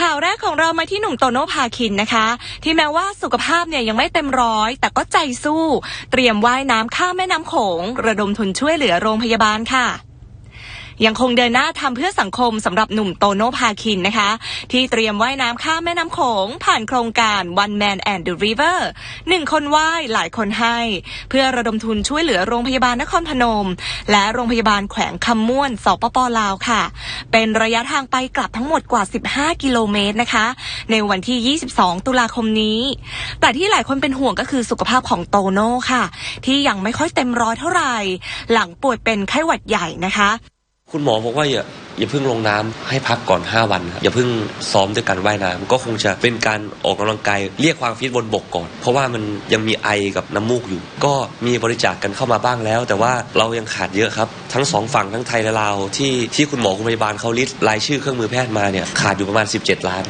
ข่าวแรกของเรามาที่หนุ่มโตโน่พาคินนะคะ ที่แม้ว่าสุขภาพเนี่ยยังไม่เต็มร้อย แต่ก็ใจสู้ เตรียมว่ายน้ำข้ามแม่น้ำโขง ระดมทุนช่วยเหลือโรงพยาบาลค่ะยังคงเดินหน้าทำเพื่อสังคมสำหรับหนุ่มโตโน่พาคินนะคะ ที่เตรียมว่ายน้ำข้ามแม่น้ำโขง ผ่านโครงการ One Man and the River หนึ่งคนว่ายหลายคนให้ เพื่อระดมทุนช่วยเหลือโรงพยาบาลนครพนม และโรงพยาบาลแขวงคำม่วนสปปลาวค่ะ เป็นระยะทางไปกลับทั้งหมดกว่า 15 กิโลเมตรนะคะ ในวันที่ 22 ตุลาคมนี้ แต่ที่หลายคนเป็นห่วงก็คือสุขภาพของโตโน่ค่ะ ที่ยังไม่ค่อยเต็มร้อยเท่าไหร่ หลังป่วยเป็นไข้หวัดใหญ่นะคะ คุณหมอบอกว่าอย่า อย่าเพิ่งลงน้ำให้พักก่อน 5 วันอย่าเพิ่งซ้อมด้วยการว่ายน้ำก็คงจะเป็นการออกกำลังกายเรียกความฟิตบนบกก่อน เพราะว่ามันยังมีไอกับน้ำมูกอยู่ ก็มีบริจาคกันเข้ามาบ้างแล้ว แต่ว่าเรายังขาดเยอะครับ ทั้งสองฝั่งทั้งไทยและลาวที่ที่คุณหมอคุณพยาบาลเขาลิสต์รายชื่อเครื่องมือแพทย์มาเนี่ยขาดอยู่ประมาณ 17 ล้าน